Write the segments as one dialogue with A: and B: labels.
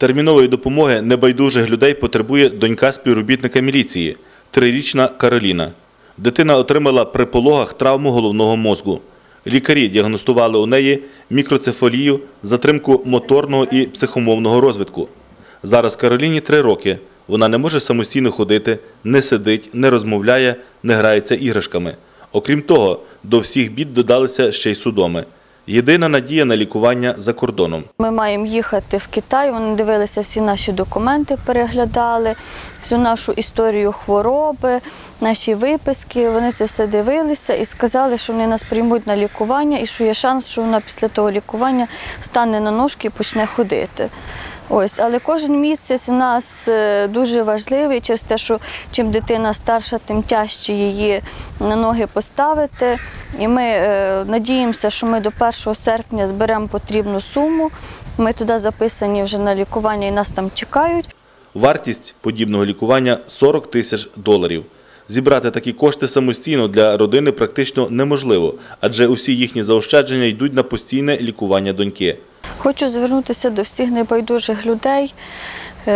A: Термінової допомоги небайдужих людей потребує донька співробітника міліції, трирічна Кароліна. Дитина отримала при пологах травму головного мозку. Лікарі діагностували у неї мікроцефалію, затримку моторного і психомовного розвитку. Зараз Кароліні три роки. Вона не може самостійно ходити, не сидить, не розмовляє, не грається іграшками. Окрім того, до всіх бід додалися ще й судоми. Єдина надія на лікування за кордоном.
B: Ми маємо їхати в Китай. Вони дивилися всі наші документи, переглядали всю нашу історію хвороби, наші виписки. Вони це все дивилися і сказали, що вони нас приймуть на лікування, і що є шанс, що вона після того лікування стане на ножки і почне ходити. Ось, але кожен місяць у нас е, дуже важливий через те, що чим дитина старша, тим тяжче її на ноги поставити. І ми е, надіємося, що ми до 1 серпня зберемо потрібну суму. Ми туди записані вже на лікування і нас там чекають.
A: Вартість подібного лікування 40 тисяч доларів. Зібрати такі кошти самостійно для родини практично неможливо, адже усі їхні заощадження йдуть на постійне лікування доньки.
B: Хочу звернутися до всіх небайдужих людей,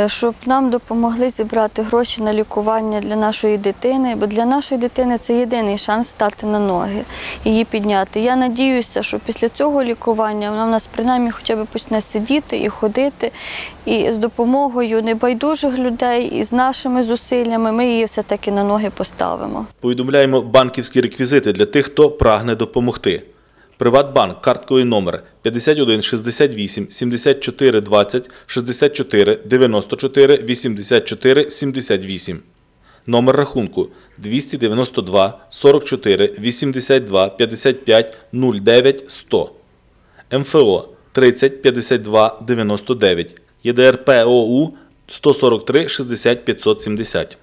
B: щоб нам допомогли зібрати гроші на лікування для нашої дитини, бо для нашої дитини це єдиний шанс стати на ноги, її підняти. Я надіюся, що після цього лікування вона в нас принаймні хоча б почне сидіти і ходити. І з допомогою небайдужих людей і з нашими зусиллями ми її все-таки на ноги поставимо.
A: Повідомляємо банківські реквізити для тих, хто прагне допомогти. Приватбанк, картковий номер 51 68 74 20 64 94 84 78. Номер рахунку 292 44 82 55 09 100. МФО 30 52 99. ЄДРП ОУ 143 60 570.